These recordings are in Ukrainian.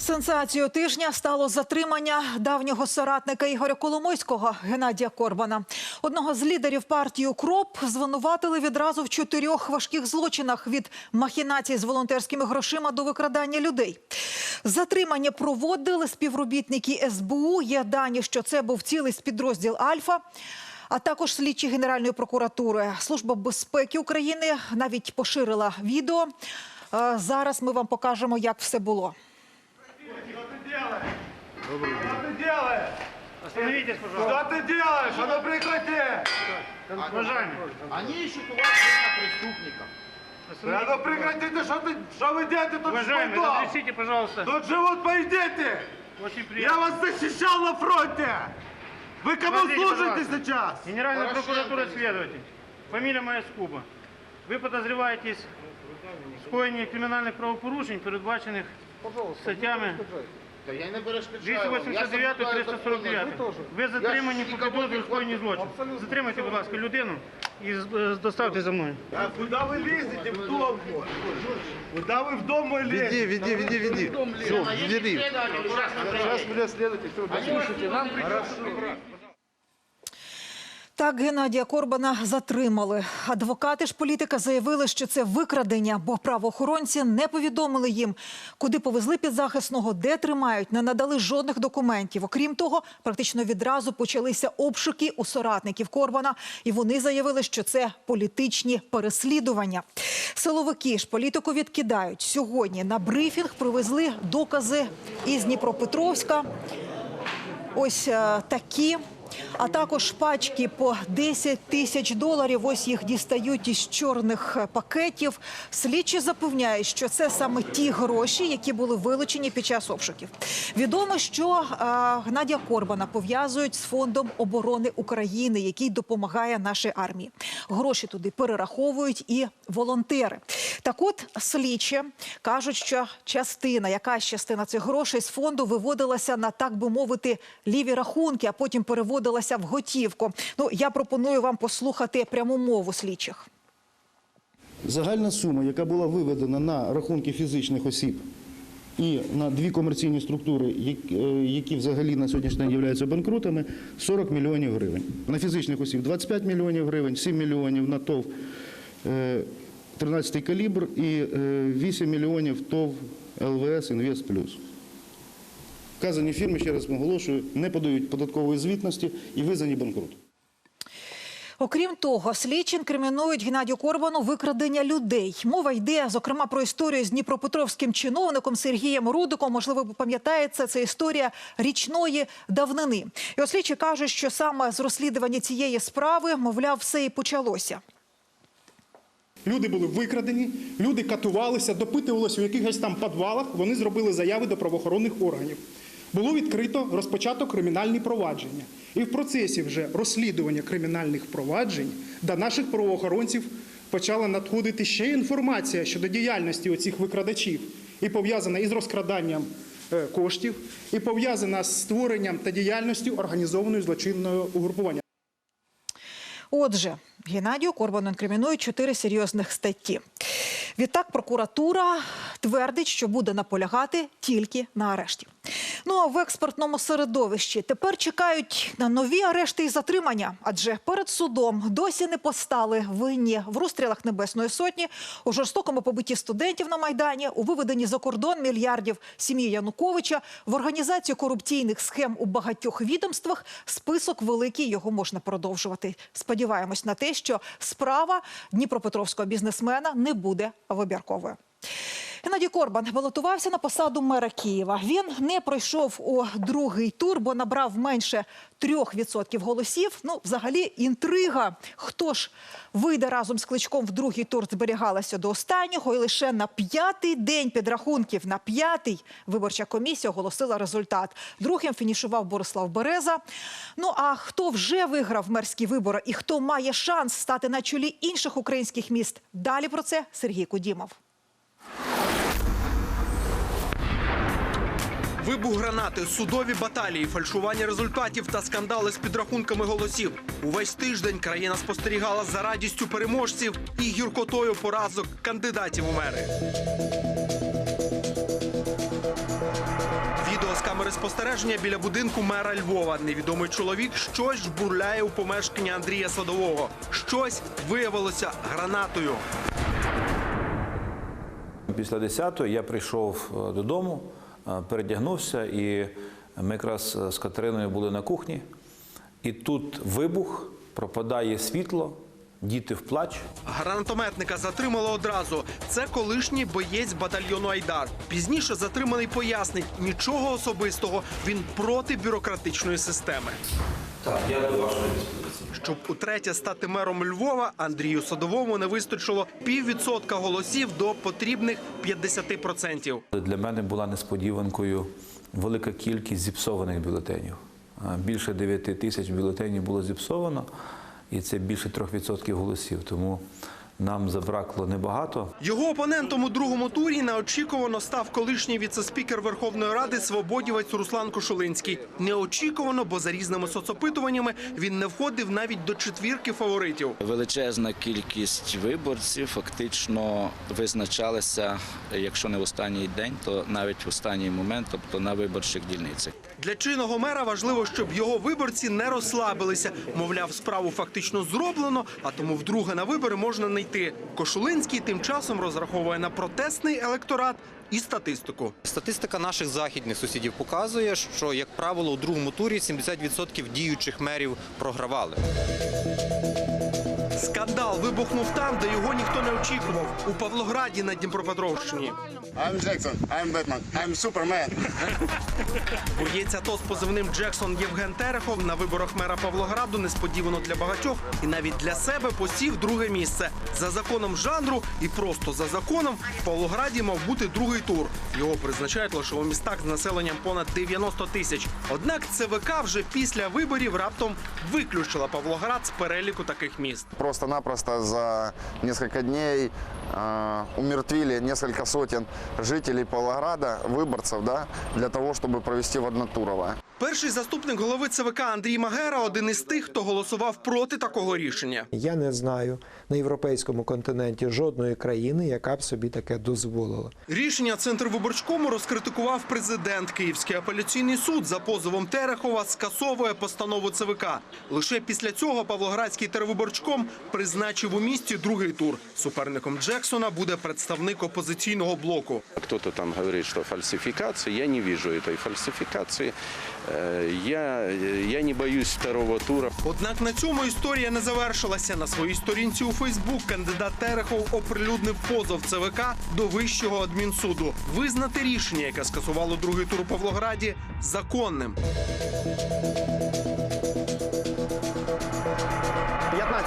Сенсацією тижня стало затримання давнього соратника Ігоря Коломойського Геннадія Корбана. Одного з лідерів партії «Укроп» звинуватили відразу в чотирьох важких злочинах від махінацій з волонтерськими грошима до викрадання людей. Затримання проводили співробітники СБУ. Є дані, що це був цілий підрозділ «Альфа». А також слідчі Генеральної прокуратури. Служба безпеки України навіть поширила відео. Зараз ми вам покажемо, як все було. Что ты делаешь? Остановитесь, пожалуйста. Что ты делаешь? А ну прекрати! Уважаемый, Они ищут у вас реально преступников. А ну прекратите, что ты, что вы делаете тут уважаемый, что? разрешите, пожалуйста. Тут живут мои дети! Очень Я приятно. вас защищал на фронте! Вы кому Смотрите, служите пожалуйста. сейчас? Генеральная Порошенко прокуратура здесь. следователь. Фамилия моя Скуба. Ви подозріваєтесь в скоєнні кримінальних правопорушень, передбачених статтями Да я не перешкоджаю вам. Я 289 соблюдаю закони. 349. Ви затримані по підозрі скоєнні не злочин. Затримайте, будь ласка, людину і з- е, доставте за мною. А куда вы лезете в дом? Куда вы в дом мой лезете? Веди, веди, веди, веди. Все, Лена, есть веди. следователь, Сейчас все, послушайте, нам Так Геннадія Корбана затримали. Адвокати ж політика заявили, що це викрадення, бо правоохоронці не повідомили їм, куди повезли підзахисного, де тримають, не надали жодних документів. Окрім того, практично відразу почалися обшуки у соратників Корбана, і вони заявили, що це політичні переслідування. Силовики ж політику відкидають. Сьогодні на брифінг привезли докази із Дніпропетровська. Ось е, такі. А також пачки по 10 тисяч доларів. Ось їх дістають із чорних пакетів. Слідчі запевняють, що це саме ті гроші, які були вилучені під час обшуків. Відомо, що е, Гнадія Корбана пов'язують з фондом оборони України, який допомагає нашій армії. Гроші туди перераховують і волонтери. Так от слідчі кажуть, що частина, якась частина цих грошей з фонду виводилася на так би мовити ліві рахунки, а потім переводилася в готівку. Ну я пропоную вам послухати пряму мову слідчих. Загальна сума, яка була виведена на рахунки фізичних осіб і на дві комерційні структури, е, які взагалі на сьогоднішній день являються банкрутами, 40 мільйонів гривень. На фізичних осіб 25 мільйонів гривень, 7 мільйонів на ТОВ е, 13 калібр і е, 8 мільйонів ТОВ ЛВС Інвест Плюс. Вказані фірми, ще раз наголошую, не подають податкової звітності і визнані банкрутом. Окрім того, слідчі інкримінують Геннадію Корбану викрадення людей. Мова йде, зокрема, про історію з дніпропетровським чиновником Сергієм Рудиком. Можливо, ви пам'ятаєте, це історія річної давнини. І от слідчі кажуть, що саме з розслідування цієї справи, мовляв, все і почалося. Люди були викрадені, люди катувалися, допитувалися у якихось там підвалах. Вони зробили заяви до правоохоронних органів. Було відкрито розпочато кримінальні провадження. І в процесі вже розслідування кримінальних проваджень до наших правоохоронців почала надходити ще інформація щодо діяльності оцих викрадачів, і пов'язана із розкраданням е, коштів, і пов'язана з створенням та діяльністю організованої злочинного угрупування. Отже, Геннадію Корбану інкримінують чотири серйозних статті. Відтак прокуратура твердить, що буде наполягати тільки на арешті. Ну а в експертному середовищі тепер чекають на нові арешти і затримання, адже перед судом досі не постали винні в розстрілах Небесної Сотні, у жорстокому побитті студентів на Майдані, у виведенні за кордон мільярдів сім'ї Януковича, в організацію корупційних схем у багатьох відомствах. Список великий, його можна продовжувати. Сподіваємось на те, що справа дніпропетровського бізнесмена не буде вибірковою. Геннадій Корбан балотувався на посаду мера Києва. Він не пройшов у другий тур, бо набрав менше 3% голосів. Ну, взагалі, інтрига. Хто ж вийде разом з кличком в другий тур, зберігалася до останнього. І лише на п'ятий день підрахунків, на п'ятий виборча комісія оголосила результат. Другим фінішував Борислав Береза. Ну а хто вже виграв мерські вибори і хто має шанс стати на чолі інших українських міст? Далі про це Сергій Кудімов. Вибух гранати, судові баталії, фальшування результатів та скандали з підрахунками голосів. Увесь тиждень країна спостерігала за радістю переможців і гіркотою поразок кандидатів у мери. Відео з камери спостереження біля будинку мера Львова. Невідомий чоловік щось жбурляє у помешкання Андрія Садового. Щось виявилося гранатою. Після 10-ї я прийшов е, додому, передягнувся, і ми якраз е, з Катериною були на кухні. І тут вибух, пропадає світло, діти в плач. Гранатометника затримали одразу. Це колишній боєць батальйону Айдар. Пізніше затриманий пояснить нічого особистого. Він проти бюрократичної системи. Так, я до вашої диспозиції. Щоб утретє стати мером Львова, Андрію Садовому не вистачило піввідсотка голосів до потрібних 50%. Для мене була несподіванкою велика кількість зіпсованих бюлетенів. Більше 9 тисяч бюлетенів було зіпсовано, і це більше 3% голосів. Тому нам забракло небагато. Його опонентом у другому турі неочікувано став колишній віцеспікер Верховної Ради свободівець Руслан Кошулинський. Неочікувано, бо за різними соцопитуваннями він не входив навіть до четвірки фаворитів. Величезна кількість виборців фактично визначалися, якщо не в останній день, то навіть в останній момент, тобто на виборчих дільницях. Для чинного мера важливо, щоб його виборці не розслабилися. Мовляв, справу фактично зроблено, а тому вдруге на вибори можна не йти. Кошулинський тим часом розраховує на протестний електорат і статистику. Статистика наших західних сусідів показує, що, як правило, у другому турі 70% діючих мерів програвали. Скандал вибухнув там, де його ніхто не очікував. У Павлограді на Дніпропетровщині. I'm Jackson, I'm Batman, I'm Superman. Боєць АТО з позивним Джексон Євген Терехов на виборах мера Павлограду несподівано для багатьох і навіть для себе посів друге місце. За законом жанру і просто за законом в Павлограді мав бути другий тур. Його призначають лише у містах з населенням понад 90 тисяч. Однак ЦВК вже після виборів раптом виключила Павлоград з переліку таких міст Просто-напросто за несколько дней э, умертвили несколько сотен жителей Павлограда, выборцев, да, для того, чтобы провести в однотурово. Перший заступник голови ЦВК Андрій Магера один із тих, хто голосував проти такого рішення. Я не знаю на європейському континенті жодної країни, яка б собі таке дозволила. Рішення Центрвиборчкому розкритикував президент. Київський апеляційний суд за позовом Терехова скасовує постанову ЦВК. Лише після цього Павлоградський тервиборчком призначив у місті другий тур. Суперником Джексона буде представник опозиційного блоку. Кто-то там говорит, что фальсификация. Я не вижу этой фальсификации. Э, Я, я не боюсь второго тура. Однак на цьому історія не завершилася. На своїй сторінці у Фейсбук кандидат Терехов оприлюднив позов ЦВК до Вищого адмінсуду. Визнати рішення, яке скасувало другий тур у Павлограді, законним.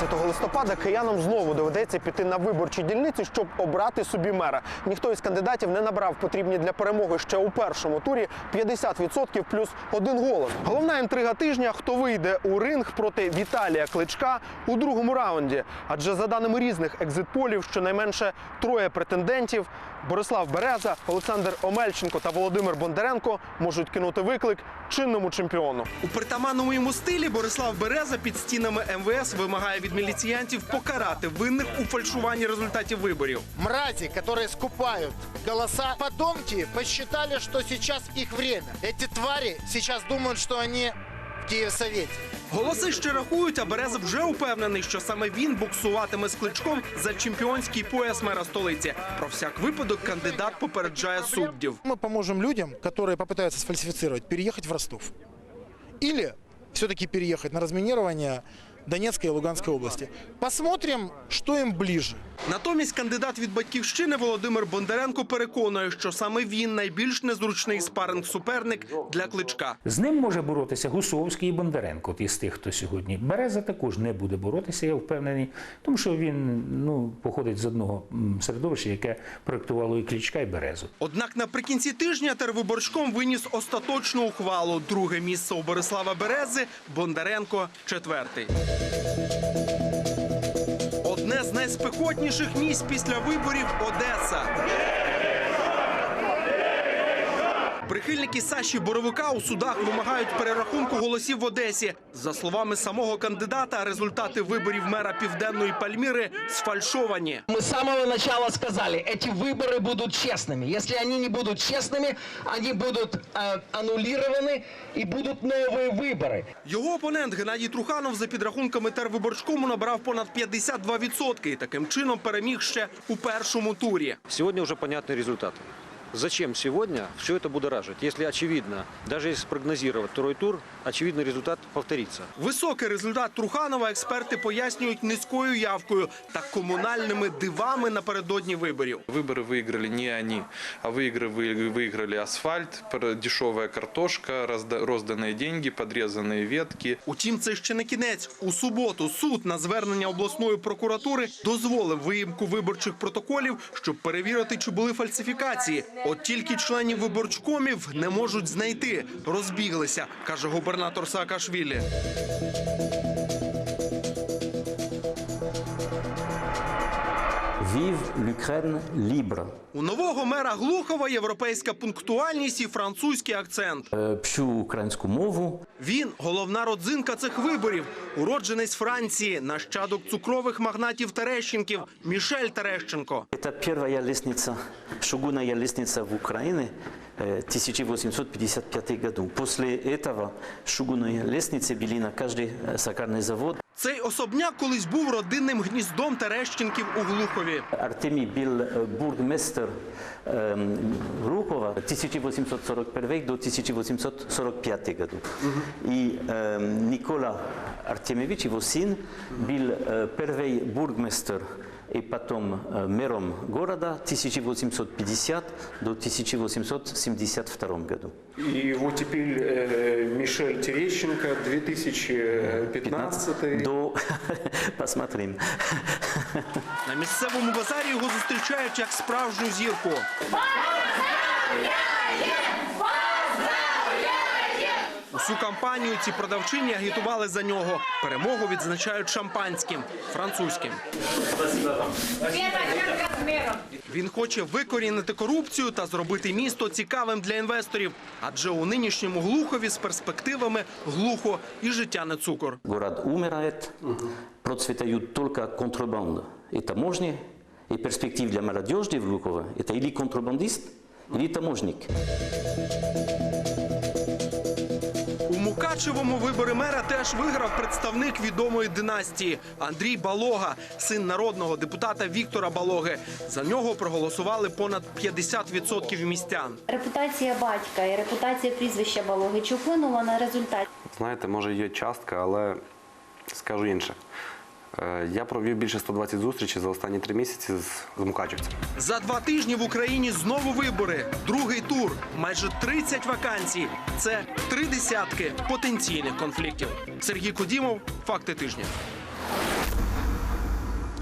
15 листопада киянам знову доведеться піти на виборчі дільниці, щоб обрати собі мера. Ніхто із кандидатів не набрав потрібні для перемоги ще у першому турі 50% плюс один голос. Головна інтрига тижня: хто вийде у ринг проти Віталія Кличка у другому раунді. Адже за даними різних екзитполів, щонайменше троє претендентів Борислав Береза, Олександр Омельченко та Володимир Бондаренко можуть кинути виклик чинному чемпіону. У притаманному йому стилі Борислав Береза під стінами МВС вимагає від міліціянтів покарати винних у фальшуванні результатів виборів. Мрази, которые скупают голоса, подонки посчитали, что сейчас их время. Эти твари сейчас думают, что они в Киевсовете. Голоси ще рахують, а Береза вже упевнений, що саме він буксуватиме з кличком за чемпіонський пояс мера столиці. Про всяк випадок кандидат попереджає суддів. Мы поможем людям, которые попытаются сфальсифицировать, переехать в Ростов. Или все-таки переехать на разминирование Донецкой и Луганской области. Посмотрим, что им ближе. Натомість кандидат від батьківщини Володимир Бондаренко переконує, що саме він найбільш незручний спаринг-суперник для кличка. З ним може боротися Гусовський і Бондаренко, із тих, хто сьогодні. Береза також не буде боротися, я впевнений, тому що він ну, походить з одного середовища, яке проєктувало і Клічка, і Березу. Однак наприкінці тижня тервиборчком виніс остаточну ухвалу. Друге місце у Борислава Берези, Бондаренко четвертий. Одне з найспекотніших місць після виборів Одеса. Прихильники Саші Боровика у судах вимагають перерахунку голосів в Одесі. За словами самого кандидата, результати виборів мера південної Пальміри сфальшовані. Мы с самого начала сказали, эти выборы будут честными. Если они не будут честными, они будут э, аннулированы и будут новые выборы. Його опонент Геннадій Труханов за підрахунками тервиборчкому набрав понад 52% і таким чином переміг ще у першому турі. Сегодня уже понятны результаты. Зачем сегодня все это будоражить, если очевидно, даже если спрогнозировать второй тур, очевидно результат повторится. Високий результат Труханова експерти пояснюють низькою явкою та комунальними дивами напередодні виборів. Выборы выиграли не они, а выигры вы- выиграли асфальт, пр- дешевая картошка, разда- розданные деньги, подрезанные ветки. Утім, це ще не кінець. У суботу суд на звернення обласної прокуратури дозволив виїмку виборчих протоколів, щоб перевірити, чи були фальсифікації. От тільки членів виборчкомів не можуть знайти. Розбіглися, каже губернатор Саакашвілі. Vive l'Ukraine libre. У нового мера Глухова європейська пунктуальність і французький акцент. Е, Вчу українську мову. Він головна родзинка цих виборів. Уродженець Франції, нащадок цукрових магнатів Терещенків Мішель Терещенко. Это первая лестница, шугунная лестница в Украине э, 1855 году. После этого шугунные лестницы были на каждый э, сахарный завод. Цей особняк колись був родинним гніздом Терещенків у Глухові. Артемий был э, бургмистр эм, Глухова 1841 до 1845 году. И эм, Никола Артемьевич, его сын, был э, первый бургмистр и потом э, мэром города 1850 до 1872 году. И вот теперь э, Мишель Терещенко, 2015 До... Посмотрим. На місцевому базарі його зустрічають як справжню зірку. Усю кампанію ці продавчині агітували за нього. Перемогу відзначають шампанським французьким. Він хоче викорінити корупцію та зробити місто цікавим для інвесторів. Адже у нинішньому глухові з перспективами глухо і життя не цукор. Город умирает, процветают только контрабанда и таможни, и перспектив для молодежи в Глухово – это или контрабандист, или таможник. Мукачевому вибори мера теж виграв представник відомої династії Андрій Балога, син народного депутата Віктора Балоги. За нього проголосували понад 50% містян. Репутація батька і репутація прізвища Балоги чи вплинула на результат? Знаєте, може є частка, але скажу інше. Е, Я провів більше 120 зустрічей за останні три місяці з, мукачівцями. За два тижні в Україні знову вибори. Другий тур, майже 30 вакансій. Це три десятки потенційних конфліктів. Сергій Кудімов, факти тижня.